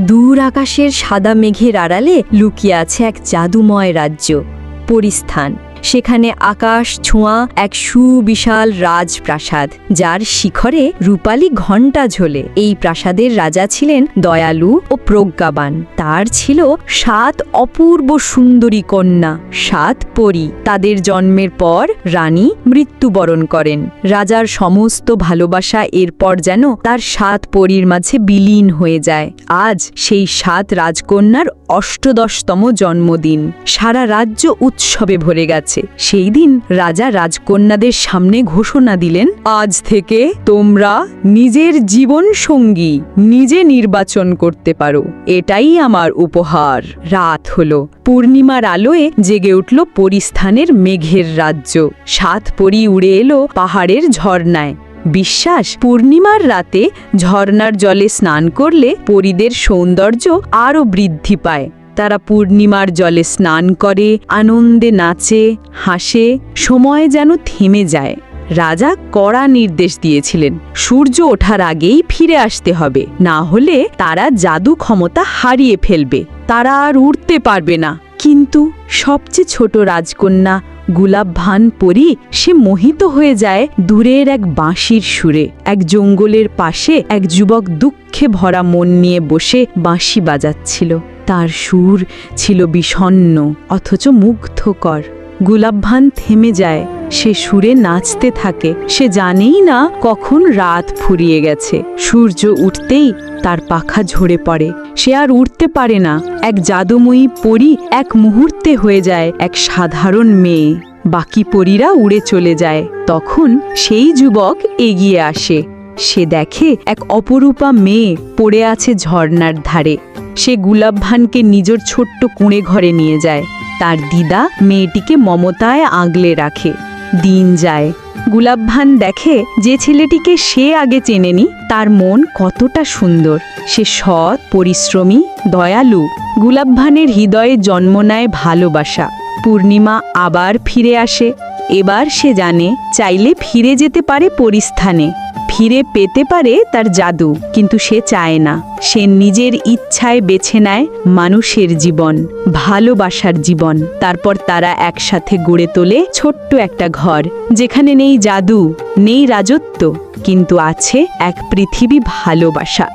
দূর আকাশের সাদা মেঘের আড়ালে লুকিয়ে আছে এক জাদুময় রাজ্য পরিস্থান। সেখানে আকাশ ছোঁয়া এক সুবিশাল রাজপ্রাসাদ, যার শিখরে রূপালী ঘণ্টা ঝোলে। এই প্রাসাদের রাজা ছিলেন দয়ালু ও প্রজ্ঞাবান। তার ছিল সাত অপূর্ব সুন্দরী কন্যা, সাত পরী। তাদের জন্মের পর রানী মৃত্যুবরণ করেন। রাজার সমস্ত ভালোবাসা এরপর যেন তার সাত পরীর মাঝে বিলীন হয়ে যায়। আজ সেই সাত রাজকন্যার অষ্টদশতম জন্মদিন। সারা রাজ্য উৎসবে ভরে গেছে। সেই দিন রাজা রাজকন্যাদের সামনে ঘোষণা দিলেন, আজ থেকে তোমরা নিজের জীবন সঙ্গী নিজে নির্বাচন করতে পারো। এটাই আমার উপহার। রাত হলো। পূর্ণিমার আলোয় জেগে উঠল পরিস্থানের মেঘের রাজ্য। সাত পরি উড়ে এলো পাহাড়ের ঝর্ণায়। বিশ্বাস, পূর্ণিমার রাতে ঝর্ণার জলে স্নান করলে পরিদের সৌন্দর্য আরও বৃদ্ধি পায়। তারা পূর্ণিমার জলে স্নান করে, আনন্দে নাচে, হাসে, সময় যেন থেমে যায়। রাজা কড়া নির্দেশ দিয়েছিলেন, সূর্য ওঠার আগেই ফিরে আসতে হবে, না হলে তারা জাদু ক্ষমতা হারিয়ে ফেলবে, তারা আর উঠতে পারবে না। কিন্তু সবচেয়ে ছোট রাজকন্যা গুলাব ভান পরি সে মোহিত হয়ে যায় দূরের এক বাঁশির সুরে। এক জঙ্গলের পাশে এক যুবক দুঃখে ভরা মন নিয়ে বসে বাঁশি বাজাচ্ছিল। তার সুর ছিল বিষণ্ন অথচ মুগ্ধকর। গুলাবভান থেমে যায়, সে সুরে নাচতে থাকে। সে জানেই না কখন রাত ফুরিয়ে গেছে। সূর্য উঠতেই তার পাখা ঝরে পড়ে। সে আর উঠতে পারে না। এক জাদুময়ী পরী এক মুহূর্তে হয়ে যায় এক সাধারণ মেয়ে। বাকি পরীরা উড়ে চলে যায়। তখন সেই যুবক এগিয়ে আসে। সে দেখে এক অপরূপা মেয়ে পড়ে আছে ঝর্ণার ধারে। সে গুলাবভানকে নিজের ছোট্ট কুঁড়ে ঘরে নিয়ে যায়। তার দিদা মেয়েটিকে মমতায় আগলে রাখে। দিন যায়। গুলাবভান দেখে যে ছেলেটিকে সে আগে চেনেনি, তার মন কতটা সুন্দর। সে সৎ, পরিশ্রমী, দয়ালু। গুলাব ভানের হৃদয়ে জন্ম নেয় ভালোবাসা। পূর্ণিমা আবার ফিরে আসে। এবার সে জানে, চাইলে ফিরে যেতে পারে পরিস্থানে। ফিরে পেতে পারে তার জাদু, কিন্তু সে চায় না। সে নিজের ইচ্ছায় বেছে নেয় মানুষের জীবন, ভালোবাসার জীবন। তারপর তারা একসাথে গড়ে তোলে ছোট্ট একটা ঘর, যেখানে নেই জাদু, নেই রাজত্ব, কিন্তু আছে এক পৃথিবী ভালোবাসা।